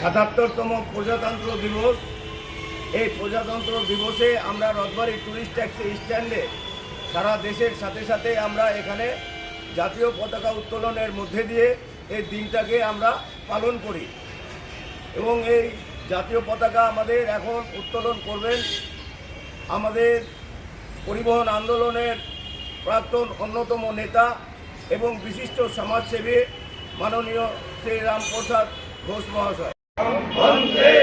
সাতাত্তরতম প্রজাতন্ত্র দিবস। এই প্রজাতন্ত্র দিবসে আমরা রথবাড়ি ট্যুরিস্ট ট্যাক্সি স্ট্যান্ডে সারা দেশের সাথে সাথে আমরা এখানে জাতীয় পতাকা উত্তোলনের মধ্যে দিয়ে এই দিনটাকে আমরা পালন করি। এবং এই জাতীয় পতাকা আমাদের এখন উত্তোলন করবেন। আমাদের পরিবহন আন্দোলনের প্রাক্তন অন্যতম নেতা এবং বিশিষ্ট সমাজসেবী মাননীয় শ্রী রামপ্রসাদ ঘোষ মহাশয়। Vande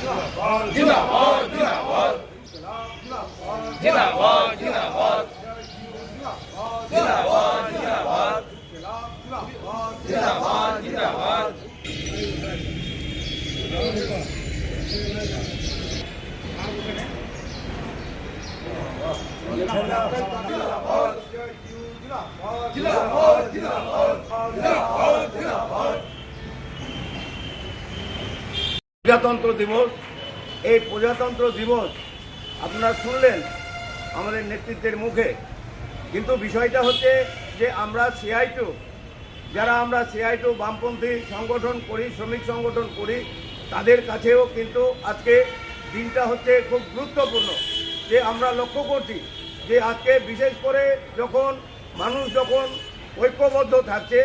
金蛋黄，金蛋黄。金蛋黄，金蛋黄，金蛋黄，金蛋黄，金蛋黄，金蛋黄，金蛋黄，金蛋黄，金，金，金，金。প্রজাতন্ত্র দিবস। এই প্রজাতন্ত্র দিবস, আপনারা শুনলেন আমাদের নেতৃত্বের মুখে। কিন্তু বিষয়টা হচ্ছে যে আমরা সিআইটু যারা আমরা সিআইটু বামপন্থী সংগঠন করি, শ্রমিক সংগঠন করি, তাদের কাছেও কিন্তু আজকে দিনটা হচ্ছে খুব গুরুত্বপূর্ণ। যে আমরা লক্ষ্য করছি যে আজকে বিশেষ করে যখন মানুষ যখন ঐক্যবদ্ধ থাকছে,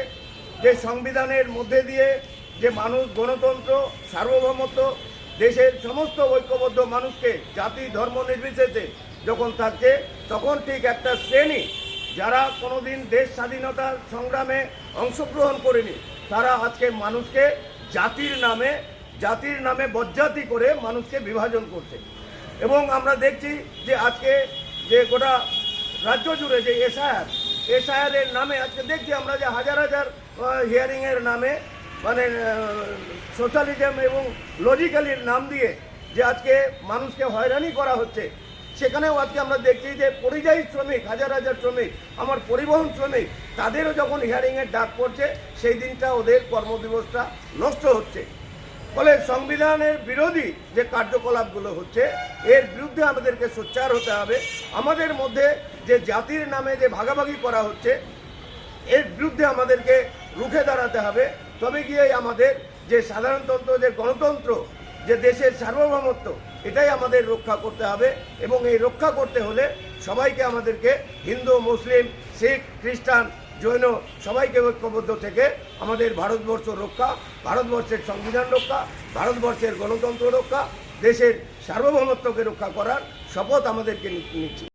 যে সংবিধানের মধ্যে দিয়ে যে মানুষ, গণতন্ত্র, সার্বভৌমত্ব, দেশের সমস্ত ঐক্যবদ্ধ মানুষকে জাতি, ধর্ম নির্বিশেষে যখন থাকছে, তখন ঠিক একটা শ্রেণি যারা কোনোদিন দেশ স্বাধীনতার সংগ্রামে অংশগ্রহণ করেনি, তারা আজকে মানুষকে জাতির নামে জাতির নামে বজ্জাতি করে মানুষকে বিভাজন করছে। এবং আমরা দেখছি যে আজকে যে গোটা রাজ্য জুড়ে যে এসআইআর এসআইআর নামে আজকে দেখছি আমরা যে হাজার হাজার হিয়ারিংয়ের নামে মানে সোশ্যালিজম এবং লজিক্যালির নাম দিয়ে যে আজকে মানুষকে হয়রানি করা হচ্ছে, সেখানেও আজকে আমরা দেখছি যে পরিযায়ী শ্রমিক, হাজার হাজার শ্রমিক, আমার পরিবহন শ্রমিক, তাদেরও যখন হিয়ারিংয়ের ডাক পড়ছে, সেই দিনটা ওদের কর্মদিবসটা নষ্ট হচ্ছে। ফলে সংবিধানের বিরোধী যে কার্যকলাপগুলো হচ্ছে, এর বিরুদ্ধে আমাদেরকে সোচ্চার হতে হবে। আমাদের মধ্যে যে জাতির নামে যে ভাগাভাগি করা হচ্ছে, এর বিরুদ্ধে আমাদেরকে দাঁড়াতে হবে। তবে গিয়ে আমাদের যে সাধারণতন্ত্র যে গণতন্ত্র, যে দেশের সার্বভৌমত্ব, এটাই আমাদের রক্ষা করতে হবে এবং এই রক্ষা করতে হলে সবাইকে আমাদেরকে হিন্দু, মুসলিম, শিখ, খ্রিস্টান, জৈন সবাইকে ঐক্যবদ্ধ থেকে আমাদের ভারতবর্ষ রক্ষা, ভারতবর্ষের সংবিধান রক্ষা, ভারতবর্ষের গণতন্ত্র রক্ষা, দেশের সার্বভৌমত্বকে রক্ষা করার শপথ আমাদেরকে নিচ্ছি।